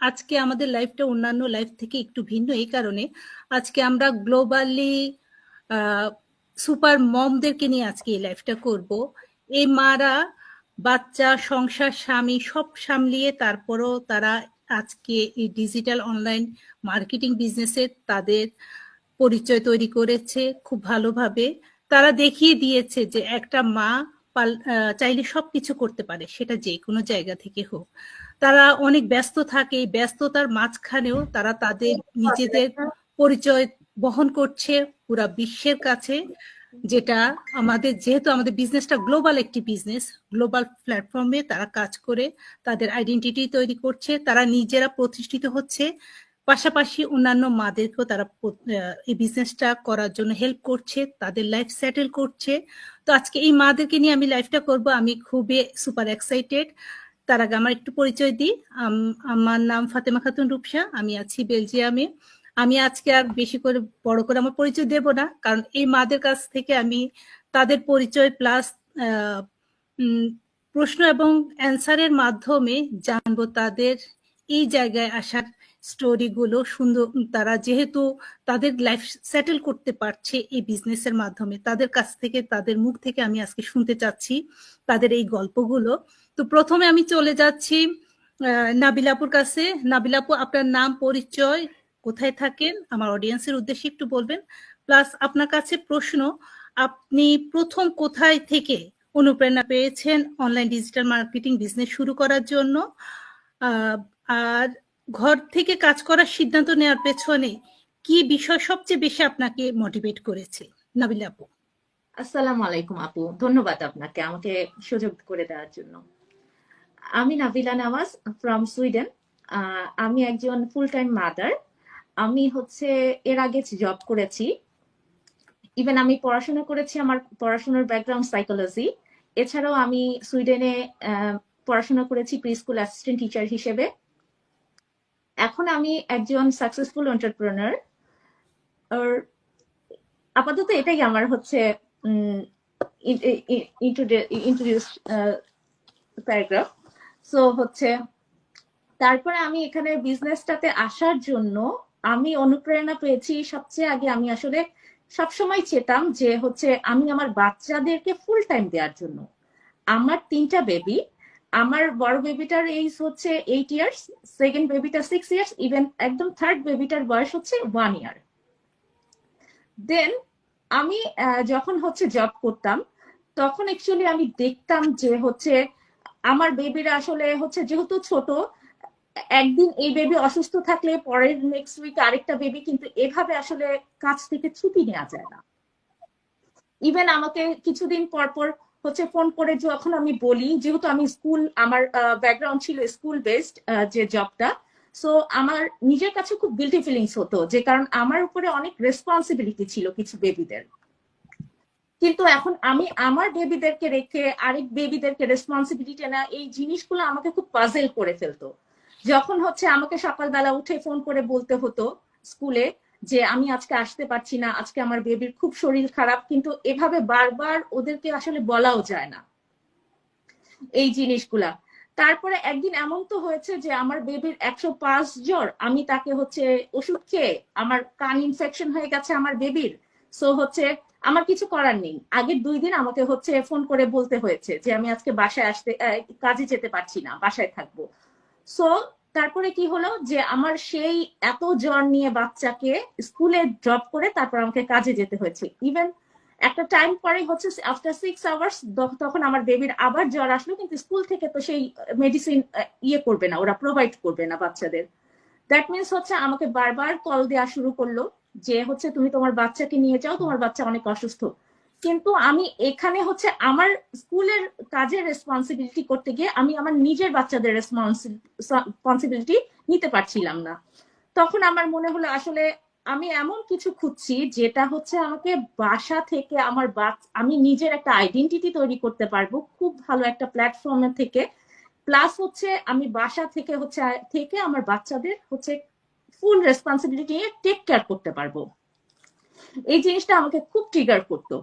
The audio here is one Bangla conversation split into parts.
আজকে আমাদের লাইফটা অন্যান্য লাইফ থেকে একটু ভিন্ন। এই কারণে আজকে আমরা গ্লোবালি সুপার মমদেরকে নিয়ে আজকে এই লাইফটা করব। এই মারা, বাচ্চা, সংসার, স্বামী সব সামলিয়ে তারপরও তারা আজকে এই ডিজিটাল অনলাইন মার্কেটিং বিজনেসে তাদের পরিচয় তৈরি করেছে খুব ভালোভাবে। তারা দেখিয়ে দিয়েছে যে একটা মা চাইলে সবকিছু করতে পারে, সেটা যে কোনো জায়গা থেকে হোক। তারা অনেক ব্যস্ত থাকে, এই ব্যস্ততার মাঝখানেও তারা তাদের নিজেদের পরিচয় বহন করছে পুরা বিশ্বের কাছে, যেটা আমাদের, যেহেতু আমাদের বিজনেসটা গ্লোবাল একটি বিজনেস গ্লোবাল প্ল্যাটফর্মে তারা কাজ করে, তাদের আইডেন্টিটি তৈরি করছে, তারা নিজেরা প্রতিষ্ঠিত হচ্ছে। পাশাপাশি অন্যান্য মাদেরকেও তারা এই বিজনেসটা করার জন্য হেল্প করছে, তাদের লাইফ সেটেল করছে। তো আজকে এই মাদেরকে নিয়ে আমি লাইফটা করব। আমি খুবই সুপার এক্সাইটেড তার আগে আমার একটু পরিচয় দিই। আমার নাম ফাতেমা খাতুন রূপসা। আমি আছি বেলজিয়ামে। আমি আজকে আর বেশি করে বড় করে আমার পরিচয় দেব না। কারণ এই মাদের কাছ থেকে আমি তাদের পরিচয় প্লাস প্রশ্ন এবং অ্যান্সারের মাধ্যমে জানব তাদের এই জায়গায় আসার স্টোরিগুলো সুন্দর, তারা যেহেতু তাদের লাইফ সেটেল করতে পারছে এই বিজনেসের মাধ্যমে, তাদের কাছ থেকে, তাদের মুখ থেকে আমি আজকে শুনতে চাচ্ছি তাদের এই গল্পগুলো। তো প্রথমে আমি চলে যাচ্ছি নাবিলাপুর কাছে। নাবিলাপু, আপনার নাম, পরিচয়, কোথায় থাকেন? আমার অডিয়েন্সের উদ্দেশ্যে একটু বলবেন। প্লাস আপনার কাছে প্রশ্ন, আপনি প্রথম কোথায় থেকে অনুপ্রেরণা পেয়েছেন অনলাইন ডিজিটাল মার্কেটিং বিজনেস শুরু করার জন্য? আর ঘর থেকে কাজ করার সিদ্ধান্ত নেওয়ার পেছনে কি বিষয় সবচেয়ে বেশি আপনাকে মোটিভেট করেছে? নাবিল আপু। আসসালামু আলাইকুম আপু। ধন্যবাদ আপনাকে আমাকে সুযোগ করে দেওয়ার জন্য। আমি নাবিলা নামাজ ফ্রম সুইডেন আমি একজন ফুল টাইম মাদার আমি হচ্ছে এর আগে জব করেছি। ইভেন আমি পড়াশোনা করেছি আমার পড়াশোনার ব্যাকগ্রাউন্ড সাইকোলজি এছাড়াও আমি সুইডেনে পড়াশোনা করেছি প্রি স্কুল অ্যাসিস্ট্যান্ট টিচার হিসেবে। এখন আমি একজন সাকসেসফুল এন্টারপ্রেনার আপাতত এটাই আমার হচ্ছে ইন্ট্রোডিউস প্যারাগ্রাফ সো হচ্ছে, তারপরে আমি এখানে বিজনেসটাতে আসার জন্য আমি অনুপ্রেরণা পেয়েছি, সবচেয়ে আগে আমি আসলে সবসময় চেতাম যে হচ্ছে আমি আমার বাচ্চাদেরকে ফুল টাইম দেওয়ার জন্য। আমার তিনটা বেবি আমার বড় বেবিটার এইজ হচ্ছে এইট ইয়ার্স সেকেন্ড বেবিটা সিক্স ইয়ার্স ইভেন একদম থার্ড বেবিটার বয়স হচ্ছে ওয়ান ইয়ার দেন আমি যখন হচ্ছে জব করতাম, তখন অ্যাকচুয়ালি আমি দেখতাম যে হচ্ছে আমার বেবিরা আসলে হচ্ছে যেহেতু ছোট, একদিন এই বেবি অসুস্থ থাকলে পরের নেক্সট উইক আরেকটা বেবি কিন্তু এভাবে আসলে কাছ থেকে ছুটি নেওয়া যায় না। ইভেন আমাকে কিছুদিন পর পর হচ্ছে ফোন করে যখন আমি বলি, যেহেতু আমি স্কুল, আমার ব্যাকগ্রাউন্ড ছিল স্কুল বেসড যে জবটা সো আমার নিজের কাছে খুব গিল্টি ফিলিংস হতো যে কারণ আমার উপরে অনেক রেসপন্সিবিলিটি ছিল কিছু বেবিদের কিন্তু এখন আমি আমার বেবিদেরকে রেখে আরেক বেবিদেরকে রেসপন্সিবিলিটি না এই জিনিসগুলো আমাকে খুব পাজেল করে ফেলতো। যখন হচ্ছে আমাকে সকালবেলা উঠে ফোন করে বলতে হতো স্কুলে যে আমি আজকে আসতে পারছি না, আজকে আমার বেবির খুব শরীর খারাপ, কিন্তু এভাবে বারবার ওদেরকে আসলে বলাও যায় না। এই জিনিসগুলা। তারপরে একদিন এমন তো হয়েছে যে আমার বেবির একশো পাঁচ জ্বর, আমি তাকে হচ্ছে ওষুধ খেয়ে আমার কান ইনফেকশন হয়ে গেছে আমার বেবির সো হচ্ছে আমার কিছু করার নেই। আগের দুই দিন আমাকে হচ্ছে ফোন করে বলতে হয়েছে যে আমি আজকে বাসায় আসতে কাজে যেতে পারছি না, বাসায় থাকব। সো তারপরে কি হলো যে আমার সেই এত জ্বর নিয়ে বাচ্চাকে স্কুলে ড্রপ করে তারপর আমাকে কাজে যেতে হয়েছে। ইভেন একটা টাইম পরে হচ্ছে আফটার সিক্স আওয়ার্স তখন আমার বেবির আবার জ্বর আসলো, কিন্তু স্কুল থেকে তো সেই মেডিসিন ইয়ে করবে না, ওরা প্রোভাইড করবে না বাচ্চাদের। দ্যাট মিনস হচ্ছে আমাকে বারবার কল দেওয়া শুরু করল যে হচ্ছে তুমি তোমার বাচ্চাকে নিয়ে যাও, তোমার বাচ্চা অনেক অসুস্থ। কিন্তু আমি এখানে হচ্ছে আমার স্কুলের কাজের রেসপন্সিবিলিটি করতে গিয়ে আমি আমার নিজের বাচ্চাদের রেসপন্সিবিলিটি নিতে পারছিলাম না। তখন আমার মনে হলো আসলে আমি এমন কিছু খুঁজছি যেটা হচ্ছে আমাকে বাসা থেকে আমার আমি নিজের একটা আইডেন্টিটি তৈরি করতে পারব, খুব ভালো একটা প্ল্যাটফর্মে থেকে। প্লাস হচ্ছে আমি বাসা থেকে হচ্ছে, থেকে আমার বাচ্চাদের হচ্ছে ফুল রেসপন্সিবিলিটি নিয়ে টেক কেয়ার করতে পারব। এই জিনিসটা আমাকে খুব ট্রিগার করতো।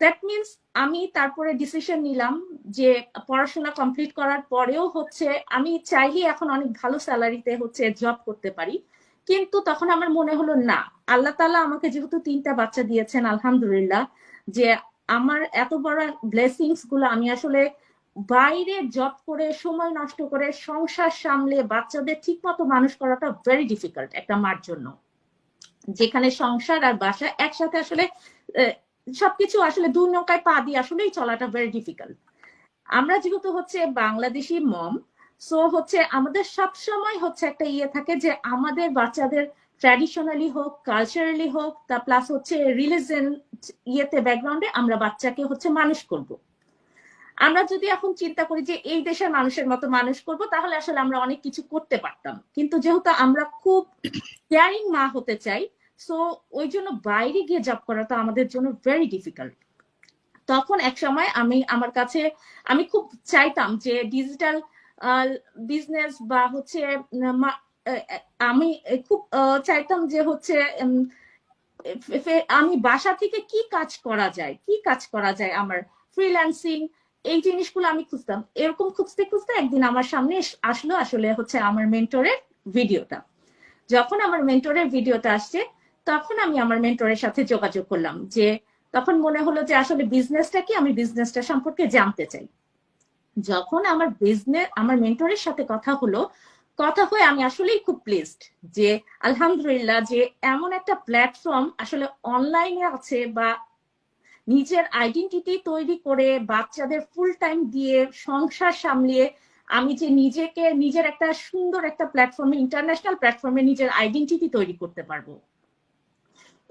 দ্যাট মিনস আমি তারপরে ডিসিশন নিলাম যে পড়াশোনা কমপ্লিট করার পরেও হচ্ছে আমি চাইলে এখন অনেক ভালো স্যালারিতে হচ্ছে জব করতে পারি। কিন্তু তখন আমার মনে হলো, না, আল্লাহ তালা আমাকে যেহেতু তিনটা বাচ্চা দিয়েছেন, আলহামদুলিল্লাহ, যে আমার এত বড় ব্লেসিংসগুলো আমি আসলে বাইরে জব করে, সময় নষ্ট করে, সংসার সামলে বাচ্চাদের ঠিক মতো মানুষ করাটা ভেরি ডিফিকাল্ট একটা মার জন্য। যেখানে সংসার আর বাসা একসাথে আসলে সবকিছু আসলে দুই নৌকায় পা দিয়ে আসলেই চলাটা ভেরি ডিফিকাল্ট আমরা যেহেতু হচ্ছে বাংলাদেশি মম সো হচ্ছে আমাদের সব সময় হচ্ছে একটা ইয়ে থাকে যে আমাদের বাচ্চাদের ট্র্যাডিশনালি হোক কালচারালি হোক, তা প্লাস হচ্ছে রিলিজন ইয়েতে ব্যাকগ্রাউন্ডে আমরা বাচ্চাকে হচ্ছে মানুষ করব। আমরা যদি এখন চিন্তা করি যে এই দেশের মানুষের মতো মানুষ করব, তাহলে আসলে আমরা অনেক কিছু করতে পারতাম। কিন্তু যেহেতু আমরা খুব কেয়ারিং মা হতে চাই সো ওই জন্য বাইরে গিয়ে জব করাটা আমাদের জন্য ভেরি ডিফিকাল্ট তখন এক সময় আমি, আমার কাছে, আমি খুব চাইতাম যে ডিজিটাল বিজনেস বা হচ্ছে আমি খুব চাইতাম যে হচ্ছে আমি বাসা থেকে কি কাজ করা যায়, কি কাজ করা যায় আমার ফ্রিল্যান্সিং এই জিনিসগুলো আমি খুঁজতাম। এরকম খুঁজতে খুঁজতে একদিন আমার সামনে আসলো আসলে হচ্ছে আমার মেন্টরের ভিডিওটা যখন আমার মেন্টরের ভিডিওটা আসছে তখন আমি আমার মেন্টরের সাথে যোগাযোগ করলাম যে তখন মনে হলো যে আসলে বিজনেসটা কি? আমি বিজনেসটা সম্পর্কে জানতে চাই। যখন আমার বিজনেস আমার মেন্টরের সাথে কথা হলো, কথা হয়ে আমি আসলেই খুব প্লেসড যে আলহামদুলিল্লাহ যে এমন একটা প্ল্যাটফর্ম আসলে অনলাইনে আছে বা নিজের আইডেন্টিটি তৈরি করে বাচ্চাদের ফুল টাইম দিয়ে সংসার সামলিয়ে আমি যে নিজেকে, নিজের একটা সুন্দর একটা প্ল্যাটফর্মে ইন্টারন্যাশনাল প্ল্যাটফর্মে নিজের আইডেন্টিটি তৈরি করতে পারব।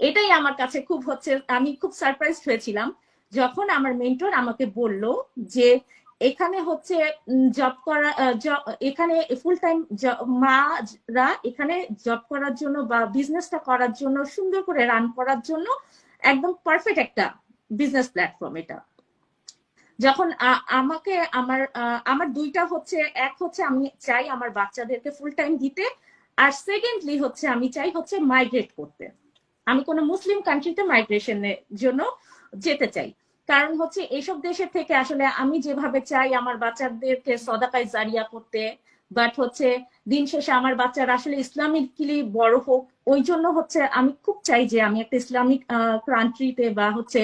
এটাই আমার কাছে খুব হচ্ছে, আমি খুব সারপ্রাইজ হয়েছিলাম যখন আমার মেন্টর আমাকে বলল যে এখানে হচ্ছে জব করা এখানে ফুল টাইম মারা এখানে জব করার জন্য বা বিজনেসটা করার জন্য, সুন্দর করে রান করার জন্য একদম পারফেক্ট একটা বিজনেস প্ল্যাটফর্ম এটা। যখন আমাকে আমার আমার দুইটা হচ্ছে, এক হচ্ছে আমি চাই আমার বাচ্চাদেরকে ফুল টাইম দিতে আর সেকেন্ডলি হচ্ছে আমি চাই হচ্ছে মাইগ্রেট করতে। আমি কোনো মুসলিম কান্ট্রিতে মাইগ্রেশনের জন্য যেতে চাই। কারণ হচ্ছে এইসব দেশের থেকে আসলে আমি যেভাবে চাই আমার বাচ্চাদেরকে সদাকায় জারিয়া করতে বাট হচ্ছে দিন শেষে আমার বাচ্চারা আসলে ইসলামিকলি বড় হোক, ওই জন্য হচ্ছে আমি খুব চাই যে আমি একটা ইসলামিক কান্ট্রিতে বা হচ্ছে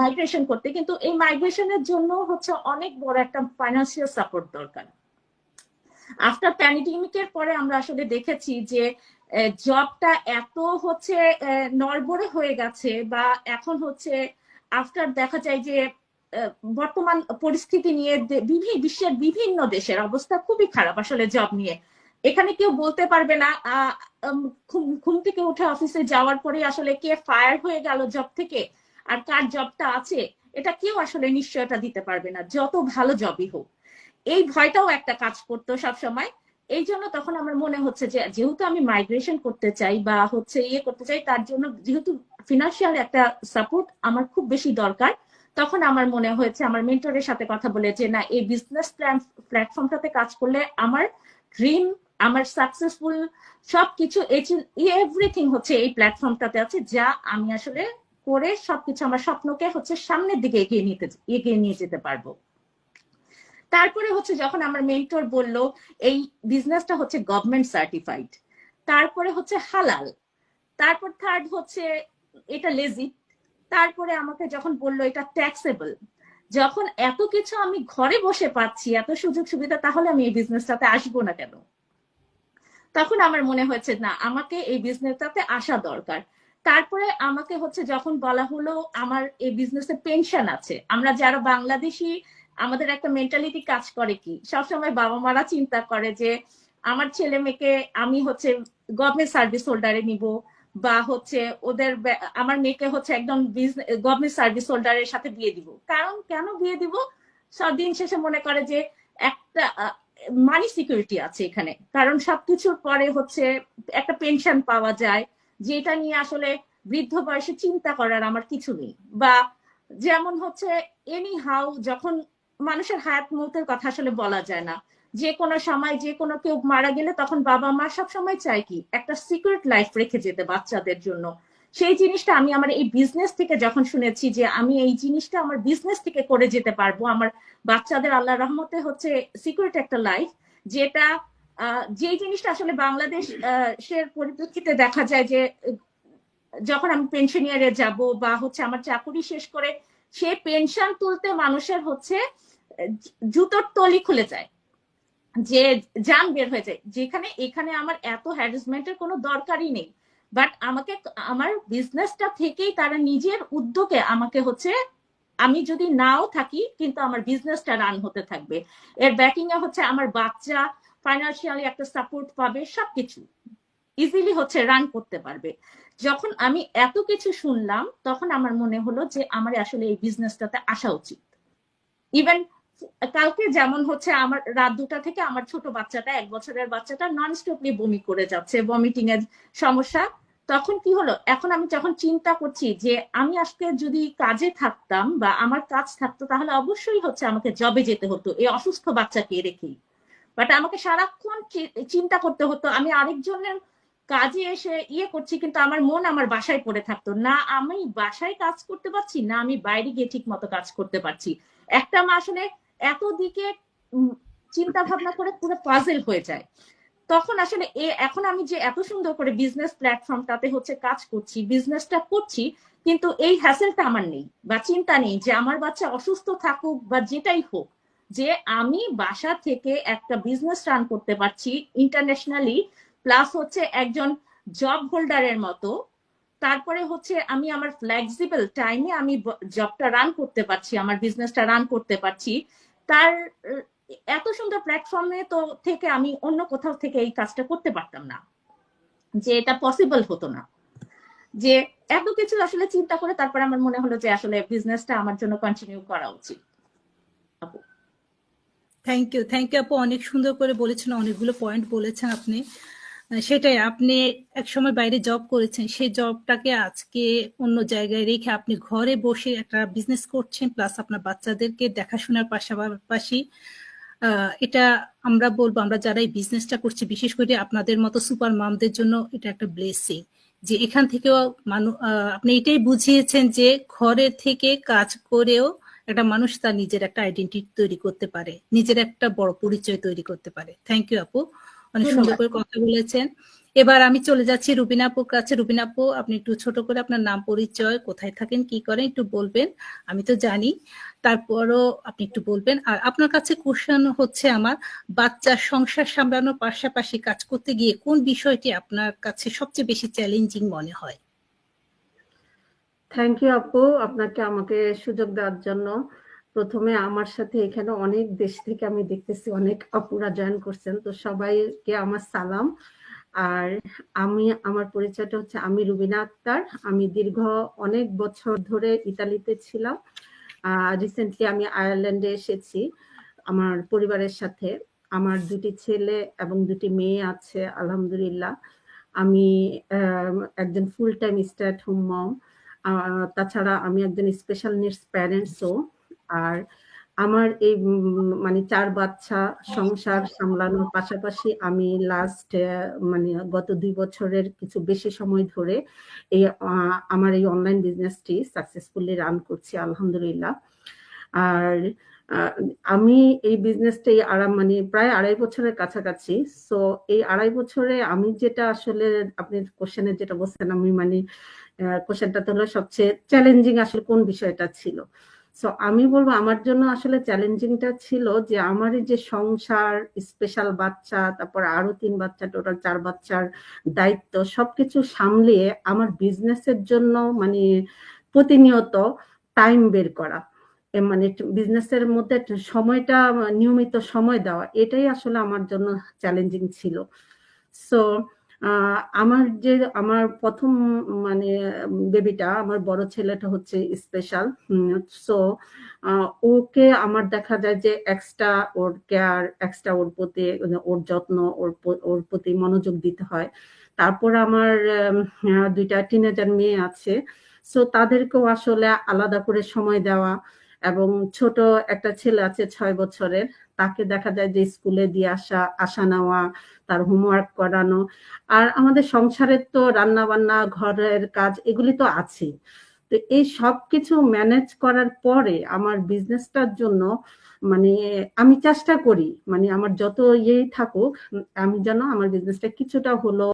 মাইগ্রেশন করতে। কিন্তু এই মাইগ্রেশনের জন্য হচ্ছে অনেক বড় একটা ফাইন্যান্সিয়াল সাপোর্ট দরকার। আফটার প্যান্ডেমিকের পরে আমরা আসলে দেখেছি যে জবটা এত হচ্ছে নড়বড়ে হয়ে গেছে বা এখন হচ্ছে আফটার দেখা যায় যে বর্তমান পরিস্থিতি নিয়ে বিভিন্ন বিশ্বের বিভিন্ন দেশের অবস্থা খুবই খারাপ আসলে জব নিয়ে। এখানে কেউ বলতে পারবে না ঘুম থেকে উঠে অফিসে যাওয়ার পরে আসলে কে ফায়ার হয়ে গেল জব থেকে আর কার জবটা আছে, এটা কেউ আসলে নিশ্চয়তা দিতে পারবে না, যত ভালো জবই হোক। এই ভয়টাও একটা কাজ করতো সব সময় এই জন্য তখন আমার মনে হচ্ছে যে, যেহেতু আমি মাইগ্রেশন করতে চাই বা হচ্ছে ইয়ে করতে চাই, তার জন্য যেহেতু ফিনান্সিয়াল একটা সাপোর্ট আমার খুব বেশি দরকার, তখন আমার মনে হয়েছে, আমার মেন্টরের সাথে কথা বলে যে, না, এই বিজনেস প্ল্যান প্ল্যাটফর্মটাতে কাজ করলে আমার ড্রিম আমার সাকসেসফুল সবকিছু এভরিথিং হচ্ছে এই প্ল্যাটফর্মটাতে আছে, যা আমি আসলে করে সবকিছু আমার স্বপ্নকে হচ্ছে সামনের দিকে এগিয়ে নিতে, এগিয়ে নিয়ে যেতে পারব। তারপরে হচ্ছে যখন আমার মেন্টর বলল, এই বিজনেসটা হচ্ছে গভর্নমেন্ট সার্টিফাইড তারপরে হচ্ছে হালাল। তারপর থার্ড হচ্ছে এটা লেজিট তারপরে আমাকে যখন বলল এটা ট্যাক্সেবল যখন এত কিছু আমি ঘরে বসে পাচ্ছি, এত সুযোগ সুবিধা, তাহলে আমি এই বিজনেসটাতে আসব না কেন? তখন আমার মনে হয়েছে, না, আমাকে এই বিজনেসটাতে আসা দরকার। তারপরে আমাকে হচ্ছে যখন বলা হলো, আমার এই বিজনেসে পেনশন আছে। আমরা যারা বাংলাদেশি আমাদের একটা মেন্টালিটি কাজ করে কি? সবসময় বাবা মারা চিন্তা করে যে, আমার ছেলে মেয়েকে আমি হচ্ছে গভর্নমেন্ট সার্ভিস হোল্ডারে নিব, বা হচ্ছে ওদের আমার মেয়েকে হচ্ছে একদম গভর্নমেন্ট সার্ভিস হোল্ডারের সাথে বিয়ে দিব। কারণ কেন বিয়ে দিব? সব দিন শেষে মনে করে যে, একটা মানি সিকিউরিটি আছে এখানে। কারণ সবকিছুর পরে হচ্ছে একটা পেনশন পাওয়া যায়, যেটা নিয়ে আসলে বৃদ্ধ বয়সে চিন্তা করার আমার কিছু নেই। বা যেমন হচ্ছে এনি হাউ যখন মানুষের হায়াত মতের কথা আসলে বলা যায় না। যে কোনো সময় যে কোনো কেউ মারা গেলে তখন বাবা মা সব সময় চায় কি একটা সিক্রেট লাইফ রেখে যেতে বাচ্চাদের জন্য। সেই জিনিসটা আমি আমার এই বিজনেস থেকে যখন শুনেছি যে আমি এই জিনিসটা আমার বিজনেস থেকে করে যেতে পারব আমার বাচ্চাদের আল্লাহ রহমতে হচ্ছে সিকিউরিটি একটা লাইফ যেটা যেই জিনিসটা আসলে বাংলাদেশ সের পরিপ্রেক্ষিতে দেখা যায় যে যখন আমি পেনশন ইয়ারে যাব বা হচ্ছে আমার চাকুরি শেষ করে সে পেনশন তুলতে মানুষের হচ্ছে আহ, জুতোর তলি খুলে যায়, যে জান বের হয়ে যায়। যেখানে, এখানে আমার এত হ্যারাসমেন্টের কোনো দরকারই নেই। বাট আমাকে, আমার বিজনেসটা থেকেই তারা নিজের উদ্যোগে আমাকে হচ্ছে, আমি যদি নাও থাকি, কিন্তু আমার বিজনেসটা রান হতে থাকবে। এর ব্যাকিং এ হচ্ছে আমার বাচ্চা ফাইন্যান্সিয়ালি একটা সাপোর্ট পাবে, সবকিছু ইজিলি হচ্ছে রান করতে পারবে। যখন আমি এত কিছু শুনলাম, তখন আমার মনে হলো যে আমার আসলে এই বিজনেসটাতে আসা উচিত। ইভেন কালকে যেমন হচ্ছে আমার রাত দুটা থেকে আমার ছোট বাচ্চাটা, এক বছরের বাচ্চাটা নন স্টপলি বমি করে যাচ্ছে ভমিটিং এর সমস্যা। তখন কি হলো? এখন আমি যখন চিন্তা করছি যে আমি আজকে যদি কাজে থাকতাম বা আমার কাজ থাকতো, তাহলে অবশ্যই হচ্ছে আমাকে জবে যেতে হতো, এই অসুস্থ বাচ্চাকে রেখেই। বাট আমাকে সারাক্ষণ চিন্তা করতে হতো, আমি আরেকজনের কাজে এসে ইয়ে করছি, কিন্তু আমার মন আমার বাসায় পড়ে থাকতো। না আমি বাসায় কাজ করতে পারছি, না আমি বাইরে গিয়ে ঠিক মতো কাজ করতে পারছি। একটা মা আসলে এত দিকে চিন্তা ভাবনা করে পুরো পাজেল হয়ে যায়। তখন আসলে এ, এখন আমি যে এত সুন্দর করে বিজনেস প্ল্যাটফর্মটাতে হচ্ছে কাজ করছি বিজনেসটা করছি, কিন্তু এই হ্যাসেলটা আমার নেই বা চিন্তা নেই যে আমার বাচ্চা অসুস্থ থাকুক বা যেটাই হোক, যে আমি বাসা থেকে একটা বিজনেস রান করতে পারছি ইন্টারন্যাশনালি প্লাস হচ্ছে একজন জব হোল্ডারের মতো। তারপরে হচ্ছে আমি আমার ফ্লেক্সিবল টাইমে আমি জবটা রান করতে পারছি, আমার বিজনেসটা রান করতে পারছি। তার, এত সুন্দর প্ল্যাটফর্মে তো থেকে আমি অন্য কোথাও থেকে এই কাজটা করতে পারতাম না, যে এটা পসিবল হতো না। যে এত কিছু আসলে চিন্তা করে তারপর আমার মনে হলো যে আসলে বিজনেসটা আমার জন্য কন্টিনিউ করা উচিত। আপু। থ্যাংক ইউ থ্যাংক ইউ আপু, অনেক সুন্দর করে বলেছেন, অনেকগুলো পয়েন্ট বলেছেন আপনি। সেটাই, আপনি এক সময় বাইরে জব করেছেন সেই জবটাকে আজকে অন্য জায়গায় রেখে আপনি ঘরে বসে একটা বিজনেস করছেন প্লাস আপনার বাচ্চাদেরকে দেখাশোনার পাশাপাশি এটা আমরা বলব, আমরা যারা এই বিজনেসটা করছি, বিশেষ করে আপনাদের মতো সুপার মামদের জন্য এটা একটা ব্লেসিং যে এখান থেকেও মানুষ আপনি এটাই বুঝিয়েছেন যে ঘরে থেকে কাজ করেও একটা মানুষ তার নিজের একটা আইডেন্টিটি তৈরি করতে পারে, নিজের একটা বড় পরিচয় তৈরি করতে পারে। থ্যাংক ইউ আপু। অনেক সুন্দর করে কথা বলেছেন। এবার আমি চলে যাচ্ছি রুবিনা আপুর কাছে। রুবিনা আপু আপনি একটু ছোট করে আপনার নাম পরিচয় কোথায় থাকেন কি করেন একটু বলবেন। আমি তো জানি। তারপরও আপনি একটু বলবেন। আর আপনার কাছে কোশ্চেন হচ্ছে আমার বাচ্চার সংসার সামলানোর পাশাপাশি কাজ করতে গিয়ে কোন বিষয়টি আপনার কাছে সবচেয়ে বেশি চ্যালেঞ্জিং মনে হয়? থ্যাংক ইউ আপু। আপনাকে আমাকে সুযোগ দেওয়ার জন্য প্রথমে আমার সাথে এখানে অনেক দেশ থেকে আমি দেখতেছি, অনেক আপুরা জয়েন করছেন। তো সবাইকে আমার সালাম। আর আমি, আমার পরিচয়টা হচ্ছে আমি রুবিনা আক্তার। আমি দীর্ঘ অনেক বছর ধরে ইতালিতে ছিলাম। রিসেন্টলি আমি আয়ারল্যান্ডে এসেছি আমার পরিবারের সাথে। আমার দুটি ছেলে এবং দুটি মেয়ে আছে, আলহামদুলিল্লাহ। আমি একজন full time stay at home mom তাছাড়া আমি একজন স্পেশাল নিডস প্যারেন্টসও আর আমার এই মানে চার বাচ্চা সংসার সামলানোর পাশাপাশি আমি লাস্ট মানে গত দুই বছরের কিছু বেশি সময় ধরে এই আমার এই অনলাইন বিজনেসটি সাকসেসফুলি রান করছি, আলহামদুলিল্লাহ। আর আমি এই বিজনেসটা এই আড়াই মানে প্রায় আড়াই বছরের কাছাকাছি। সো এই আড়াই বছরে আমি যেটা আসলে আপনি কোশ্চেনে যেটা বলছেন, আমি মানে কোশ্চেনটা তো হলো সবচেয়ে চ্যালেঞ্জিং আসলে কোন বিষয়টা ছিল? সো আমি বলব আমার জন্য আসলে চ্যালেঞ্জিংটা ছিল যে আমার যে সংসার স্পেশাল বাচ্চা, তারপর আরও তিন বাচ্চা টোটাল চার বাচ্চার দায়িত্ব, সবকিছু সামলিয়ে আমার বিজনেসের জন্য মানে প্রতিনিয়ত টাইম বের করা। মানে বিজনেসের মধ্যে সময়টা, নিয়মিত সময় দেওয়া, এটাই আসলে আমার জন্য চ্যালেঞ্জিং ছিল। সো আমার যে, আমার প্রথম মানে বেবিটা, আমার বড় ছেলেটা হচ্ছে স্পেশাল সো ওকে আমার দেখা যায় যে এক্সট্রা ওর কেয়ার এক্সট্রা ওর প্রতি ওর যত্ন, ওর ওর প্রতি মনোযোগ দিতে হয়। তারপর আমার দুইটা টিনেজার মেয়ে আছে। সো তাদেরকেও আসলে আলাদা করে সময় দেওয়া এবং ছোট একটা ছেলে আছে ছয় বছরের, তাকে দেখা যায় যে স্কুলে দিয়ে আসা আসা নেওয়া তার হোমওয়ার্ক করানো। আর আমাদের সংসারের তো রান্না বান্না ঘরের কাজ এগুলি তো আছে তো এই সব কিছু ম্যানেজ করার পরে আমার বিজনেসটার জন্য মানে আমি চেষ্টা করি মানে আমার যত ইয়েই থাকুক, আমি যেন আমার বিজনেসটা কিছুটা হলো